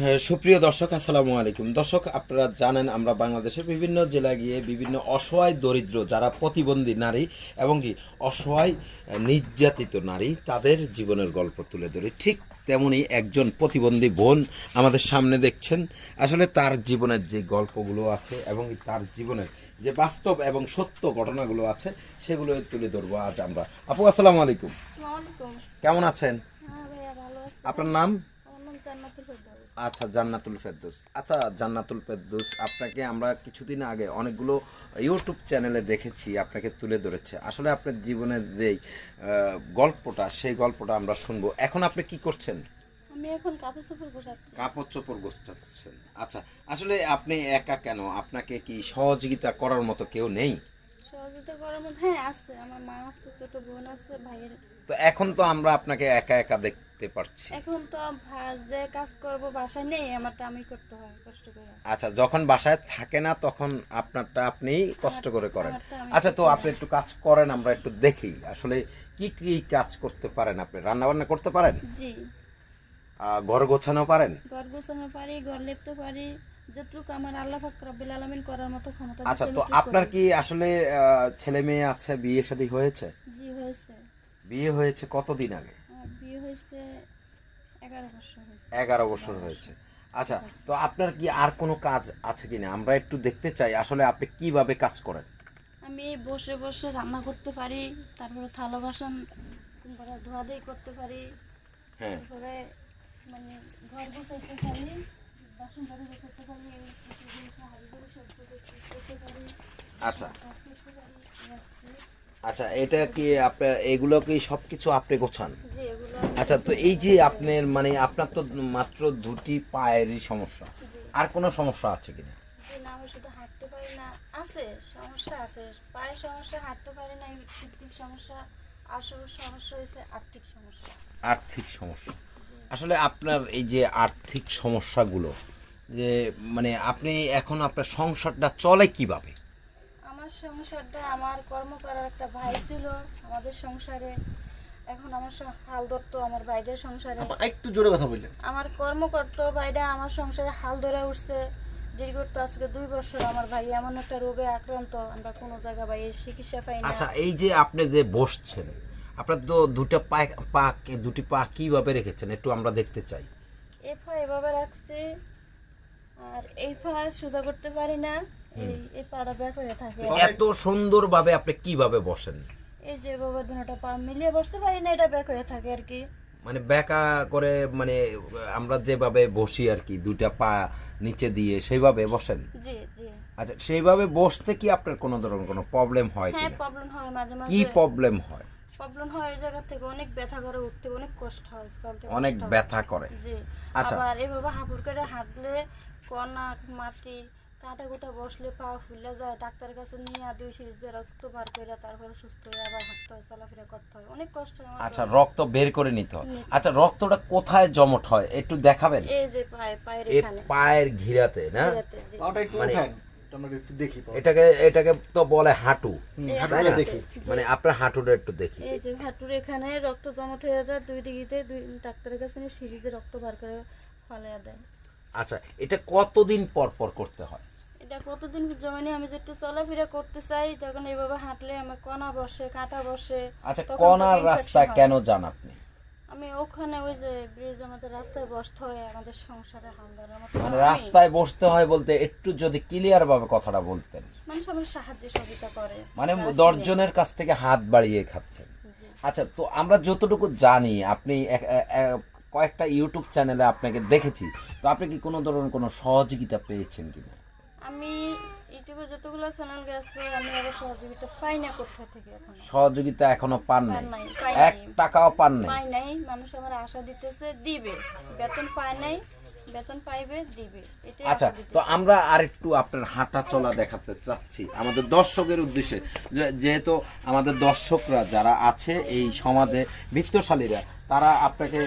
হ্যাঁ, সুপ্রিয় দর্শক আসসালামু আলাইকুম। দর্শক আপনারা জানেন আমরা বাংলাদেশের বিভিন্ন জেলায় গিয়ে বিভিন্ন অসহায় দরিদ্র যারা প্রতিবন্ধী নারী এবং কি অসহায় নির্যাতিত নারী তাদের জীবনের গল্প তুলে ধরি। ঠিক তেমনি একজন প্রতিবন্ধী বোন আমাদের সামনে দেখছেন। আসলে তার জীবনের যে গল্পগুলো আছে এবং তার জীবনের যে বাস্তব এবং সত্য ঘটনাগুলো আছে সেগুলো তুলে ধরবো আজ আমরা। আপু আসসালামু আলাইকুম। কেমন আছেন? হ্যাঁ আপনার নাম? আচ্ছা জান্নাতুল ফেরদৌস। আচ্ছা জান্নাতুল ফেরদৌস আপনাকে আমরা কিছুদিন আগে অনেকগুলো ইউটিউব চ্যানেলে দেখেছি আপনাকে তুলে ধরেছে। আসলে আপনার জীবনের যেই গল্পটা সেই গল্পটা আমরা শুনব। এখন আপনি কি করছেন? আমি এখন কাপড় চোপড় গোছাচ্ছি। কাপড় চোপড় গোছাচ্ছেন। আচ্ছা আসলে আপনি একা কেন? আপনাকে কি সহযোগিতা করার মতো কেউ নেই? সহযোগিতা করার মধ্যে হ্যাঁ আছে। আমার মা আছে ছোট বোন আছে ভাইয়ের তো এখন তো আমরা আপনাকে একা একা দেখতে পারছি। এখন তো যে কাজ করব বাসায় নেই আমারটা আমি করতে হয় কষ্ট করে। আচ্ছা যখন বাসায় থাকে না তখন আপনারটা আপনি কষ্ট করে করেন। আচ্ছা তো আপনি একটু কাজ করেন আমরা একটু দেখি। আসলে কি কি কাজ করতে পারেন আপনি? রান্না বান্না করতে পারেন? জি। ঘর গোছানো পারেন? ঘর গোছানো পারি ঘর লেপতে পারি যেটুকু আমার আল্লাহ পাক রব্বিল আলামিন করার মতো ক্ষমতা আচ্ছা তো আপনার কি আসলে আহ, ছেলে মেয়ে আছে বিয়ে শাদী হয়েছে? জি হয়েছে। বিয়ে হয়েছে কতদিন আগে? বিয়ে হয়েছে এগারো বছর হয়েছে। এগারো বছর হয়েছে। আচ্ছা তো আপনার কি আর কোনো কাজ আছে কিনা? আমরা একটু দেখতে চাই আসলে আপনি কীভাবে কাজ করেন? আমি বসে বসে রান্না করতে পারি তারপরে থালা বাসন তারপরে ধোয়া দিয়ে করতে পারি হ্যাঁ। তারপরে মানে ঘর গোছাইতে পারি বাসন গোছাতে সবজি করতে পারি আচ্ছা। আচ্ছা এটা কি আপনার এগুলো কি সবকিছু আপনি গোছান? আচ্ছা তো এই যে আপনার মানে আপনার তো মাত্র দুটি পায়েরই সমস্যা। আর কোনো সমস্যা আছে কিনা? যে না আর্থিক সমস্যা। আসলে আপনার এই যে আর্থিক সমস্যাগুলো যে মানে আপনি এখন আপনার সংসারটা চলে কীভাবে? আমার সংসারটা আমার কর্ম করার একটা ভাই ছিল আমাদের সংসারে। এখন আমার হাল ধরতো আমার বাইরের সংসারে। একটু জোরে কথা বললেন। আমার কর্ম করতো ভাইটা আমার সংসারে হাল ধরে উঠছে। দীর্ঘ তো আজকে দুই বছর আমার ভাই এমন একটা রোগে আক্রান্ত আমরা কোনো জায়গা ভাইয়ের চিকিৎসা পাই না। আচ্ছা এই যে আপনি যে বসছেন আপনার তো দুটো পা পা দুটি পা কীভাবে রেখেছেন? একটু আমরা দেখতে চাই। এ ফা এভাবে রাখছি আর এই ফা সোজা করতে পারি না। এই এই পাটা ব্যাক থাকে। এত সুন্দরভাবে আপনি কীভাবে বসেন? এই যে এভাবে দুটা পা মিলিয়ে বসতে পারি না এটা ব্যাক হয়ে থাকে আর কি। মানে বেকা করে মানে আমরা যেভাবে বসি আর কি দুইটা পা নিচে দিয়ে সেইভাবে বসেন? জি জি। আচ্ছা সেইভাবে বসতে কি আপনার কোনো ধরনের কোনো প্রবলেম হয় হ্যাঁ প্রবলেম হয় মাঝে কি প্রবলেম হয়? প্রবলেম হয় এই জায়গা থেকে অনেক ব্যথা করে উঠতে অনেক কষ্ট হয় চলতে অনেক ব্যথা করে। জি। আচ্ছা। আবার এভাবে হাঁপুর করে হাঁটলে কনা মাটি কাঁটা কুটা বসলে পা ফুলে যায় ডাক্তারের কাছে নিয়ে আর দুই সিরিজ দিয়ে রক্ত বার করে তারপরে সুস্থ হয়ে আবার হাঁটতে হয় চলাফেরা করতে হয়। অনেক কষ্ট হয় আচ্ছা রক্ত বের করে নিতে হয়। আচ্ছা রক্তটা কোথায় জমট হয় একটু দেখাবেন? এই যে পায়ে পায়ের এই এখানে। পায়ের ঘিরাতে না? পাটা একটু মানে- উঠান। এটাকে এটাকে তো বলে হাঁটু মানে আপনার হাঁটুটা একটু দেখি। এই যে হাঁটুর এখানে রক্ত জমাট হয়ে যায় দুই দিকে দুই ডাক্তারের কাছে নিয়ে সিরিজে রক্ত বার করে ফালিয়ে দেয়। আচ্ছা এটা কতদিন পর পর করতে হয়? এটা কতদিন জমানি আমি যেটা চলাফেরা করতে চাই তখন এইভাবে হাঁটলে আমার কণা বসে কাঁটা বসে আচ্ছা তখন তো কনার infection রাস্তায় হয়। কেন যান আপনি? আমি ওখানে ওই যে ব্রিজ আমাদের রাস্তায় বসতে হয় আমাদের সংসারে হাল মানে রাস্তায় বসতে হয় বলতে একটু যদি ক্লিয়ার ভাবে কথাটা বলতেন। মানুষ আমার সাহায্য সহযোগিতা করে। মানে দশজনের কাছ থেকে হাত বাড়িয়ে খাচ্ছেন। আচ্ছা তো আমরা যতটুকু জানি আপনি কয়েকটা ইউটিউব চ্যানেলে আপনাকে দেখেছি। তো আপনি কি কোনো ধরনের কোনো সহযোগিতা পেয়েছেন কিনা? আমি ইউটিউবে যতগুলো চ্যানেল গেছে আমি আবার সহযোগিতা পাই না কোথাও থেকে এখন। সহযোগিতা এখনও পান নাই? এক টাকাও পান নাই? পাই নাই মানুষ আমার আশা দিতেছে দিবে। বেতন পায় নাই বেতন পাইবে দিবে। এটাই আচ্ছা তো। আমরা আরেকটু আপনার হাঁটা চলা দেখাতে চাচ্ছি আমাদের দর্শকের উদ্দেশ্যে। যেহেতু আমাদের দর্শকরা যারা আছে এই সমাজে বৃত্তশালীরা তারা আপনাকে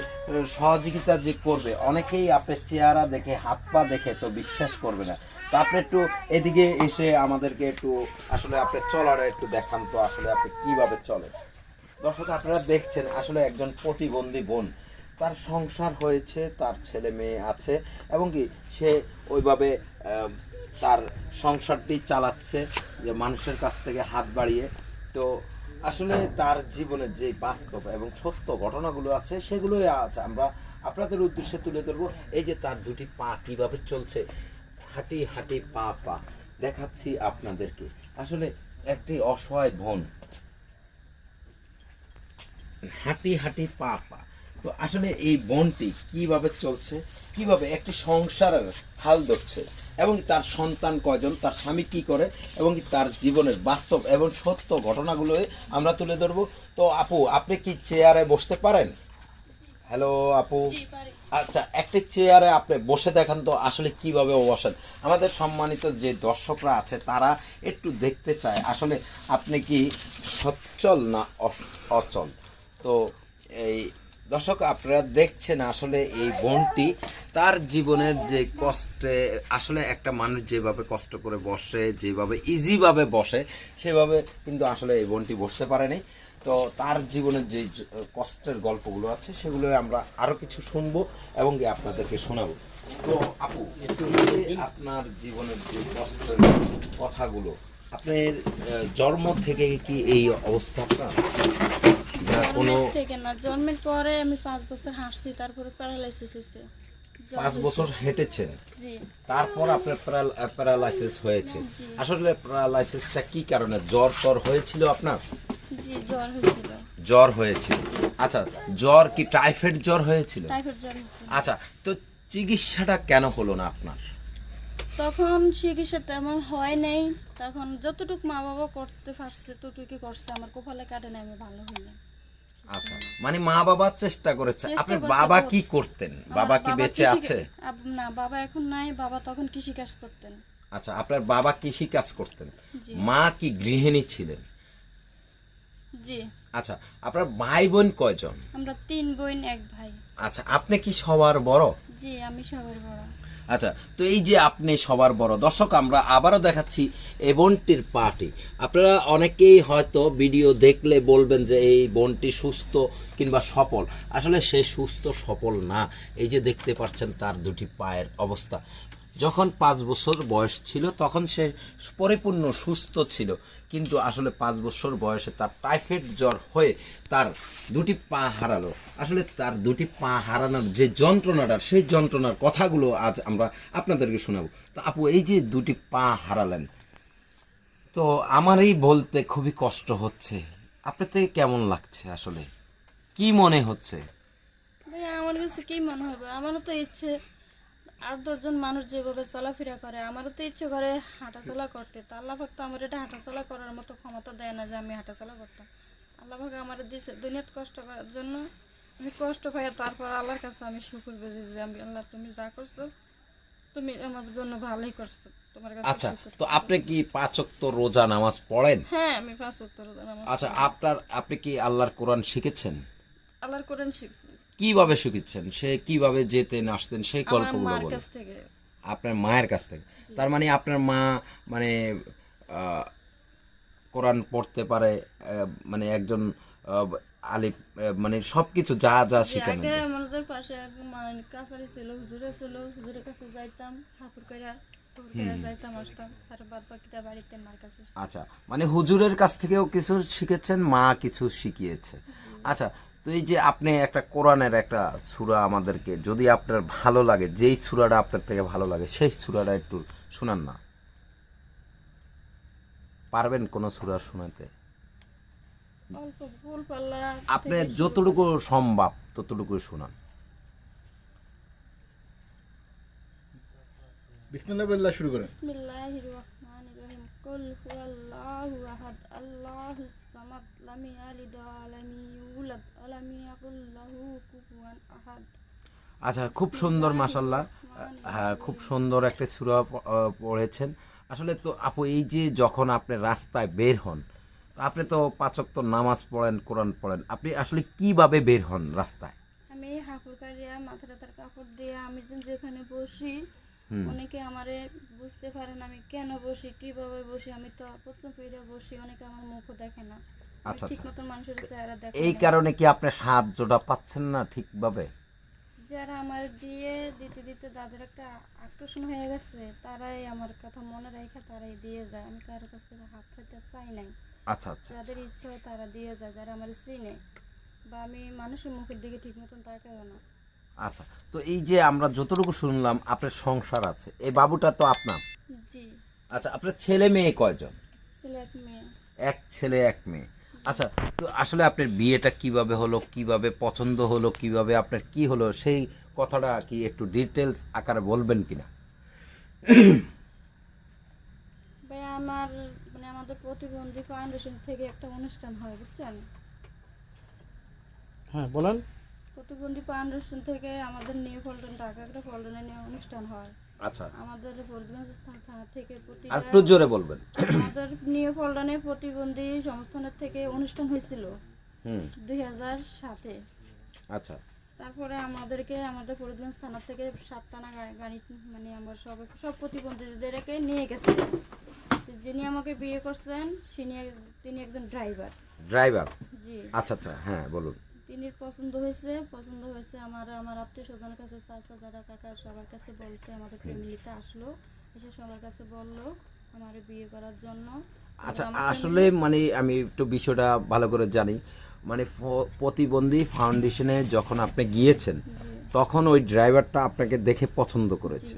সহযোগিতা যে করবে, অনেকেই আপনার চেহারা দেখে, হাত পা দেখে তো বিশ্বাস করবে না। তো আপনি একটু এদিকে এসে আমাদেরকে একটু আসলে আপনার চলাটা একটু দেখান তো, আসলে আপনি কীভাবে চলেন। দর্শক, আপনারা দেখছেন, আসলে একজন প্রতিবন্ধী বোন। তার সংসার হয়েছে, তার ছেলে মেয়ে আছে, এবং কি সে ওইভাবে তার সংসারটি চালাচ্ছে, যে মানুষের কাছ থেকে হাত বাড়িয়ে। তো আসলে তার জীবনের যে বাস্তব এবং সত্য ঘটনাগুলো আছে, সেগুলোই আজ আমরা আপনাদের উদ্দেশ্যে তুলে ধরবো। এই যে তার দুটি পা কীভাবে চলছে, হাঁটি হাঁটি পা পা, দেখাচ্ছি আপনাদেরকে। আসলে একটি অসহায় বোন, হাঁটি হাঁটি পা পা। তো আসলে এই বনটি কীভাবে চলছে, কীভাবে একটি সংসারের হাল ধরছে এবং তার সন্তান কয়জন তার স্বামী কি করে এবং তার জীবনের বাস্তব এবং সত্য ঘটনাগুলো আমরা তুলে ধরবো। তো আপু আপনি কি চেয়ারে বসতে পারেন? হ্যালো আপু? আচ্ছা একটি চেয়ারে আপনি বসে দেখান তো আসলে কীভাবে বসেন। আমাদের সম্মানিত যে দর্শকরা আছে তারা একটু দেখতে চায় আসলে আপনি কি সচ্ছল না অচল? তো এই দর্শক আপনারা দেখছেন আসলে এই বোনটি তার জীবনের যে কষ্টে আসলে একটা মানুষ যেভাবে কষ্ট করে বসে যেভাবে ইজিভাবে বসে সেভাবে কিন্তু আসলে এই বোনটি বসতে পারেনি। তো তার জীবনের যে কষ্টের গল্পগুলো আছে সেগুলো আমরা আরও কিছু শুনব এবং আপনাদেরকে শোনাবো। তো আপু আপনার জীবনের যে কষ্টের কথাগুলো আপনার জন্ম থেকে কি এই অবস্থা আপনার? কোনো থেকে না জন্মের পরে আমি পাঁচ বছর হাসছি তারপরে প্যারালাইসিস হয়েছে। জ্বর পাঁচ বছর হেঁটেছেন? তারপর আপনার প্যারালাইসিস হয়েছে। আসলে প্যারালাইসিসটা কি কারণে? জ্বর টর হয়েছিল আপনার? জ্বর হয়েছিল। আচ্ছা জ্বর কি টাইফয়েড জ্বর হয়েছিল? জ্বর আচ্ছা তো চিকিৎসাটা কেন হলো না আপনার? তখন চিকিৎসা তেমন হয় নাই। তখন যতটুকু মা বাবা করতে পারছে ততটুকু করছে। আমার কপালে কাটে না আমি ভালো হই না আচ্ছা মানে মা বাবা চেষ্টা করেছে। করছে বাবা কি করতেন? বাবা কি বেঁচে আছে? না বাবা এখন নাই বাবা তখন কৃষি কাজ করতেন। আচ্ছা আপনার বাবা কৃষি কাজ করতেন মা কি গৃহিণী ছিলেন? জি। আচ্ছা আপনার ভাই বোন কয়জন? আমরা তিন বোন এক ভাই। আচ্ছা আপনি কি সবার বড়? জি আমি সবার বড়। আচ্ছা তো এই যে আপনি সবার বড় দর্শক, আমরা আবারও দেখাচ্ছি এই বোনটির পার্টি আপনারা অনেকেই হয়তো ভিডিও দেখলে বলবেন যে এই বনটি সুস্থ কিংবা সফল। আসলে সে সুস্থ সফল না। এই যে দেখতে পাচ্ছেন তার দুটি পায়ের অবস্থা। যখন পাঁচ বছর বয়স ছিল, তখন সে পরিপূর্ণ সুস্থ ছিল। কিন্তু আসলে পাঁচ বছর বয়সে তার টাইফয়েড জ্বর হয়ে তার দুটি পা হারালো। আসলে তার দুটি পা হারানোর যে যন্ত্রণাটা, সেই যন্ত্রণার কথাগুলো আজ আমরা আপনাদেরকে শোনাবো। তো আপু, এই যে দুটি পা হারালেন, তো আমারই বলতে খুবই কষ্ট হচ্ছে। আপনার থেকে কেমন লাগছে আসলে? কি মনে হচ্ছে? আমার কাছে কি মনে হবে? আমারও তো ইচ্ছে আট দশজন মানুষ যেভাবে চলাফেরা করে আমারও তো ইচ্ছে করে হাঁটাচলা করতে। তো আল্লাহ তো আমার এটা হাঁটাচলা করার মতো ক্ষমতা দেয় না যে আমি হাঁটাচলা করতাম। আল্লাহ পাক আমার দিয়েছে দুনিয়াত কষ্ট করার জন্য। আমি কষ্ট পাই তারপর আল্লাহর কাছে আমি শুকুর বুঝি যে আমি আল্লাহ তুমি যা করছ তুমি আমার জন্য ভালোই করছ। তোমার কাছে আচ্ছা তো আপনি কি পাঁচক্ত রোজা নামাজ পড়েন? হ্যাঁ আমি পাঁচ উত্তর আমার আচ্ছা আপনার আপনি কি আল্লাহর কোরআন শিখেছেন? আল্লাহর কোরআন শিখছি। কীভাবে শিখেছেন? সে কীভাবে যেতেন আসতেন সেই গল্পগুলো বলেন। আপনার মায়ের কাছ থেকে। তার মানে আপনার মা মানে কোরআন পড়তে পারে মানে একজন আলিফ মানে সবকিছু যা যা শেখানো আমাদের পাশে মানে কাছারি ছিল হুজুরে ছিল হুজুরের কাছে যাইতাম ঠাকুর কইরা আচ্ছা মানে হুজুরের কাছ থেকেও কিছু শিখেছেন মা কিছু শিখিয়েছে। আচ্ছা তো এই যে আপনি একটা কোরআনের একটা সূরা আমাদেরকে যদি আপনার ভালো লাগে যেই সূরাটা আপনার থেকে ভালো লাগে সেই সূরাটা একটু শোনান না। পারবেন কোন সূরা শোনাতে? আপনি যতটুকু সম্ভব ততটুকু শোনান। বিসমিল্লাহ শুরু করেন। বিসমিল্লাহির রহমানির রহিম। কুল হুয়াল্লাহু। আহাদ আল্লাহুস সামাদ লাম ইয়ালিদ ওয়া লাম ইউলাদ ওয়া লাম ইয়াকুল লাহু কুফুয়ান আহাদ আচ্ছা খুব সুন্দর মাসাল্লাহ হ্যাঁ খুব সুন্দর একটা সূরা পড়েছেন। আসলে তো আপু এই যে যখন আপনি রাস্তায় বের হন আপনি তো পাঁচক তো নামাজ পড়েন কোরআন পড়েন। আপনি আসলে কীভাবে বের হন রাস্তায়? আমি হাফুর কারিয়া মাথা টাথার কাপড় দিয়ে আমি যেখানে বসি। অনেকে আমারে বুঝতে পারে না আমি কেন বসি কীভাবে বসি আমি তো প্রথম ফিরে বসি অনেকে আমার মুখও দেখে না। আচ্ছা, ঠিক আচ্ছা। মতন মানুষের চেহারা দেখে এই কারণে কি আপনি সাহায্যটা পাচ্ছেন না ঠিকভাবে? যারা আমার দিয়ে দিতে দিতে যাদের একটা আকর্ষণ হয়ে গেছে তারাই আমার কথা মনে রেখে তারাই দিয়ে যায়। আমি কারোর কাছ থেকে হাত পেতে চাই নাই। আচ্ছা আচ্ছা যাদের ইচ্ছে তারা দিয়ে যায় যারা আমার চিনে। বা আমি মানুষের মুখের দিকে ঠিক মতন তাকাইও না। আচ্ছা তো এই যে আমরা যতটুকু শুনলাম আপনার সংসার আছে। এই বাবুটা তো আপনার। জি। আচ্ছা আপনার ছেলে মেয়ে কয়জন? সিলেট মেয়ে। এক ছেলে এক মেয়ে। আচ্ছা তো আসলে আপনার বিয়েটা কীভাবে হলো কীভাবে পছন্দ হলো কীভাবে আপনার কি হলো সেই কথাটা কি একটু ডিটেলস আকারে বলবেন কিনা? ভাই আমার মানে আমাদের প্রতিবন্ধী ফাউন্ডেশন থেকে একটা অনুষ্ঠান হয় বুঝছেন? হ্যাঁ বলেন। প্রতিবন্ধী ফাউন্ডেশন থেকে আমাদের নিয়ে ফলটন ঢাকা একটা ফলটনে নিয়ে অনুষ্ঠান হয়। আচ্ছা। আমাদের ফরিদগঞ্জ থানা থেকে প্রতি আর একটু জোরে বলবেন। আমাদের নিয়ে ফলটনে প্রতিবন্ধী সংস্থানের থেকে অনুষ্ঠান হয়েছিল হুম। দুই হাজার সাতে। আচ্ছা। তারপরে আমাদেরকে আমাদের ফরিদগঞ্জ থানা থেকে সাতটানা গাড়ি গাড়ি মানে আমার সব সব প্রতিবন্ধীদেরকে নিয়ে গেছে। যিনি আমাকে বিয়ে করছেন তিনি তিনি একজন ড্রাইভার। ড্রাইভার? জি। আচ্ছা আচ্ছা হ্যাঁ বলুন। তিনি পছন্দ হয়েছে পছন্দ হয়েছে আমার আমার আত্মীয় স্বজনের কাছে চাচা যারা কাকা সবার কাছে বলছে আমাদের ফ্যামিলিতে আসলো এসে সবার কাছে বলল আমার বিয়ে করার জন্য। আচ্ছা আসলে মানে আমি একটু বিষয়টা ভালো করে জানি। মানে প্রতিবন্ধী ফাউন্ডেশনে যখন আপনি গিয়েছেন তখন ওই ড্রাইভারটা আপনাকে দেখে পছন্দ করেছে।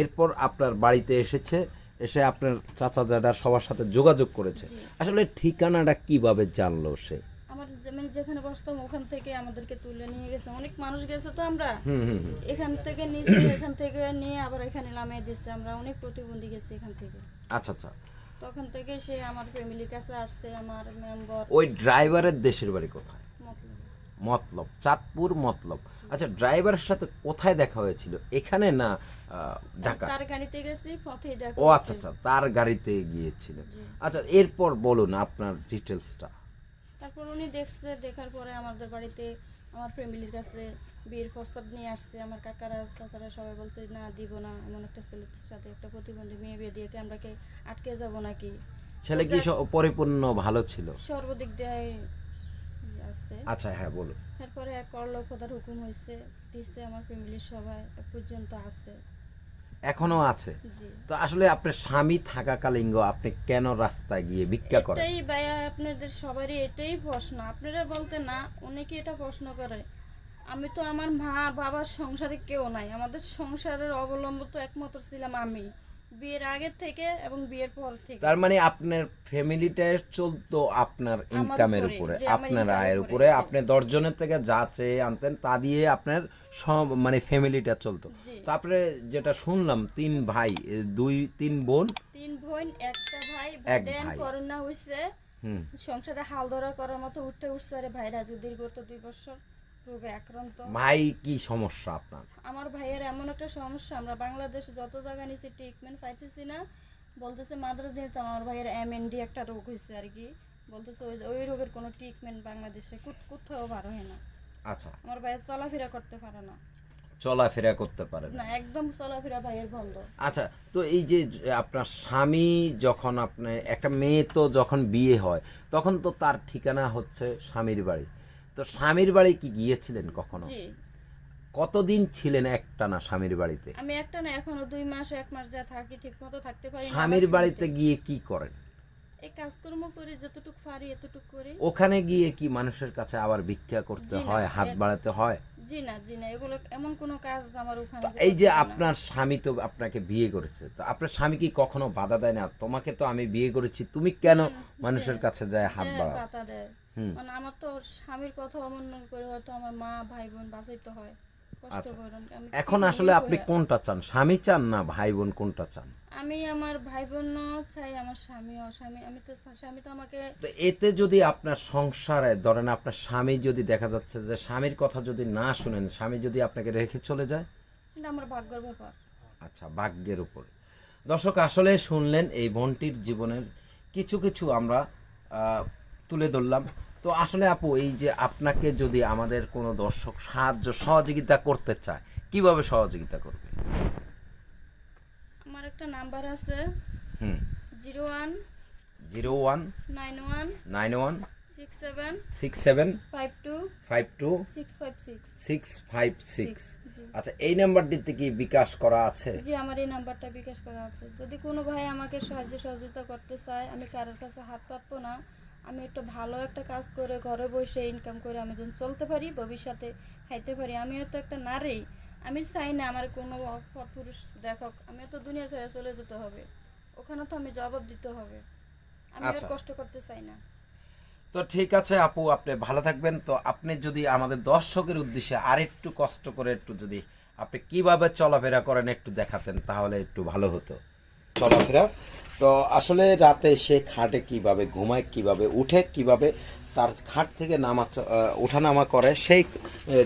এরপর আপনার বাড়িতে এসেছে এসে আপনার চাচা যারা সবার সাথে যোগাযোগ করেছে। আসলে ঠিকানাটা কীভাবে জানলো সে? আমার মানে যেখানে বসতাম ওখান থেকে আমাদেরকে তুলে নিয়ে গেছে। অনেক মানুষ গেছে তো আমরা। এখান থেকে নিচে এখান থেকে নিয়ে আবার এখানে নামিয়ে দিচ্ছে। আমরা অনেক প্রতিবন্ধী গেছি এখান থেকে। আচ্ছা আচ্ছা। তখন থেকে সে আমার ফ্যামিলির কাছে আসছে আমার মেম্বার ওই ড্রাইভারের দেশের বাড়ি কোথায়? মতলব। চাঁদপুর মতলব। আচ্ছা ড্রাইভারের সাথে কোথায় দেখা হয়েছিল? এখানে না ঢাকা? তার গাড়িতে গেছি পথে দেখা ও আচ্ছা আচ্ছা তার গাড়িতে গিয়েছিলেন। আচ্ছা এরপর বলুন আপনার ডিটেলসটা তারপর উনি দেখছে দেখার পরে আমাদের বাড়িতে আমার ফ্যামিলির কাছে বিয়ের প্রস্তাব নিয়ে আসছে। আমার কাকারা চাচারা সবাই বলছে না দিব না। এমন একটা ছেলের সাথে একটা প্রতিবন্ধী মেয়ে বিয়ে দিয়ে আমরা কি আটকে যাব নাকি? ছেলে কি পরিপূর্ণ ভালো ছিল? সর্বদিক দিয়ে আছে। আচ্ছা হ্যাঁ বলুন। তারপরে এক করল খোদার হুকুম হয়েছে দিচ্ছে আমার ফ্যামিলির সবাই পর্যন্ত আছে। এখনও আছে। তো আসলে আপনার স্বামী থাকাকালীন কালিঙ্গ আপনি কেন রাস্তায় গিয়ে ভিক্ষা করেন? এটাই ভাইয়া আপনাদের সবারই এটাই প্রশ্ন। আপনারা বলতে না অনেকে এটা প্রশ্ন করে। আমি তো আমার মা বাবার সংসারে কেউ নাই। আমাদের সংসারের অবলম্বন তো একমাত্র ছিলাম আমি। বিয়ের আগের থেকে এবং বিয়ের পর থেকে। তার মানে আপনার ফ্যামিলিটা চলতো আপনার ইনকামের উপরে, আপনার আয়ের উপরে। আপনি দশজনের থেকে যা চেয়ে আনতেন তা দিয়ে আপনার সব মানে ফ্যামিলিটা চলতো। তারপরে যেটা শুনলাম তিন ভাই দুই তিন বোন? তিন বোন একটা ভাই এক ভাই। করোনা হুম। সংসারে হাল ধরা করার মতো উঠতে উঠছে আরে ভাইরা আজ দীর্ঘত দুই বছর। রোগে আক্রান্ত। ভাই কি সমস্যা আপনার? আমার ভাইয়ের এমন একটা সমস্যা আমরা বাংলাদেশে যত জায়গা নিছি ট্রিটমেন্ট পাইতেছি না বলতেছে মাদ্রাস নিতে আমার ভাইয়ের এমএনডি একটা রোগ হয়েছে আর কি বলতেছে ওই ওই রোগের কোনো ট্রিটমেন্ট বাংলাদেশে কোথ- কোথাও বার হয় না। আচ্ছা। আমার ভাইয়ের চলাফেরা করতে পারে না। চলাফেরা করতে পারেন না। একদম চলাফেরা ভাইয়ের বন্ধ। আচ্ছা তো এই যে আপনার স্বামী যখন আপনার একটা মেয়ে তো যখন বিয়ে হয় তখন তো তার ঠিকানা হচ্ছে স্বামীর বাড়ি। তো স্বামীর বাড়ি কি গিয়েছিলেন কখনো? জি। কতদিন ছিলেন একটানা স্বামীর বাড়িতে? আমি একটা না এখনও দুই মাস এক মাস যা থাকি ঠিক মতো থাকতে পারি না। স্বামীর বাড়িতে গিয়ে কি করেন? এই কাজকর্ম করে যতটুকু পারি এতটুকু করি। ওখানে গিয়ে কি মানুষের কাছে আবার ভিক্ষা করতে জি না, হয় হাত বাড়াতে হয়? জি না জি না এগুলো এমন কোনো কাজ আমার ওখানে এই যে হয়। আপনার স্বামী তো আপনাকে বিয়ে করেছে তো আপনার স্বামী কি কখনো বাধা দেয় না? তোমাকে তো আমি বিয়ে করেছি তুমি কেন মানুষের কাছে যায় হাত বাড়া বাড়াও? পাতা দেয়। মানে আমার তো স্বামীর কথা অমান্য করে হয়তো আমার মা ভাই বোন বাঁচাইতে হয়। কষ্ট আচ্ছা। এখন আসলে আপনি কোনটা চান? স্বামী চান না ভাই বোন কোনটা চান? আমি আমার ভাই বোনও চাই আমার স্বামী আমি তো স্বামী তো আমাকে তো এতে যদি আপনার সংসারে ধরেন আপনার স্বামী যদি দেখা যাচ্ছে যে স্বামীর কথা যদি না শুনেন স্বামী যদি আপনাকে রেখে চলে যায়? সেটা আমার ভাগ্যের ব্যাপার। আচ্ছা ভাগ্যের উপর। দর্শক আসলে শুনলেন এই বোনটির জীবনের কিছু কিছু আমরা তুলে ধরলাম। তো আসলে আপু এই যে আপনাকে যদি আমাদের কোনো দর্শক সাহায্য সহযোগিতা করতে চায় কীভাবে সহযোগিতা করবে? আমার একটা নাম্বার আছে। হুম। Zero one zero one nine one nine one six seven six seven five two five two six five six. Six five six. আচ্ছা এই নাম্বারটিতে কি বিকাশ করা আছে? জি আমার এই নাম্বারটা বিকাশ করা আছে। যদি কোনো ভাই আমাকে সাহায্য সহযোগিতা করতে চায় আমি কারোর কাছে হাত পাতবো না। আমি একটু ভালো একটা কাজ করে ঘরে বসে ইনকাম করে আমি যেন চলতে পারি ভবিষ্যতে খাইতে পারি। আমিও তো একটা নারী আমি চাই না আমার কোনো পুরুষ দেখক আমিও তো দুনিয়া ছেড়ে চলে যেতে হবে। ওখানে তো আমি জবাব দিতে হবে। আমি আর আচ্ছা। কষ্ট করতে চাই না। তো ঠিক আছে আপু আপনি ভালো থাকবেন। তো আপনি যদি আমাদের দর্শকের উদ্দেশ্যে আরেকটু কষ্ট করে একটু যদি আপনি কীভাবে চলাফেরা করেন একটু দেখাতেন তাহলে একটু ভালো হতো। চলাফেরা। তো আসলে রাতে সে খাটে কীভাবে ঘুমায়, কীভাবে উঠে, কীভাবে তার খাট থেকে নামা ওঠানামা করে, সেই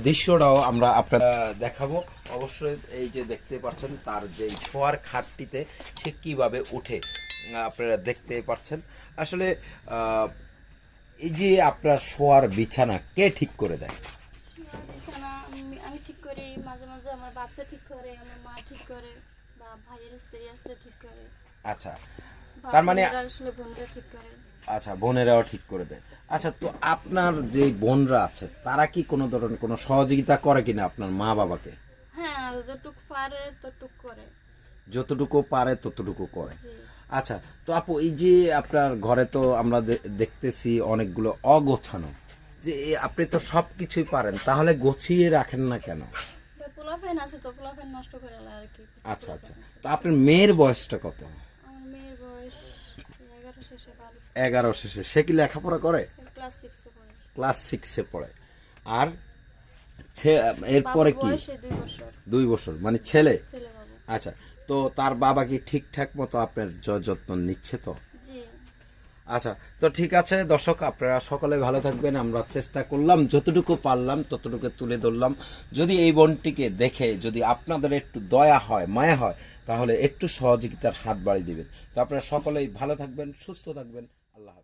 দৃশ্যটাও আমরা আপনারা দেখাবো। অবশ্যই এই যে দেখতে পাচ্ছেন, তার যে শোয়ার খাটটিতে সে কীভাবে উঠে আপনারা দেখতে পাচ্ছেন। আসলে এই যে আপনার শোয়ার বিছানা, কে ঠিক করে দেয়? আমি ঠিক করি, মাঝে মাঝে আমার বাচ্চা ঠিক করে, আমার মা ঠিক করে। আচ্ছা। তার মানে- আচ্ছা বোনেরাও ঠিক করে দেয়। আচ্ছা তো আপনার যে বোনরা আছে তারা কি কোনো ধরনের কোনো সহযোগিতা করে কিনা আপনার মা বাবাকে? হ্যাঁ আর পারে ততটুক করে। যতটুকু পারে ততটুকু করে। আচ্ছা তো আপু এই যে আপনার ঘরে তো আমরা দেখতেছি অনেকগুলো অগোছানো। যে আপনি তো সব কিছুই পারেন তাহলে গোছিয়ে রাখেন না কেন? পোলাফাইন আছে তো পোলাফাইন নষ্ট করে আর কি আচ্ছা আচ্ছা। তো আপনার মেয়ের বয়সটা কত? আমার মেয়ের বয়স এগারো শেষে সে কি লেখাপড়া করে? ক্লাস সিক্সে পড়ে। ক্লাস সিক্সে পড়ে। আর এরপরে কি? দুই বছর। দুই বছর। মানে ছেলে? আচ্ছা। তো তার বাবা কি ঠিকঠাক মতো আপনার য- যত্ন নিচ্ছে তো? জি। আচ্ছা তো ঠিক আছে, দর্শক, আপনারা সকলে ভালো থাকবেন, আমরা চেষ্টা করলাম, যতটুকু পারলাম, ততটুকু তুলে ধরলাম। যদি এই বনটিকে দেখে, যদি আপনাদের একটু দয়া হয়, মায়া হয়, তাহলে একটু সহযোগিতার হাত বাড়িয়ে দেবেন। তো আপনারা সকলেই ভালো থাকবেন, সুস্থ থাকবেন, আল্লাহ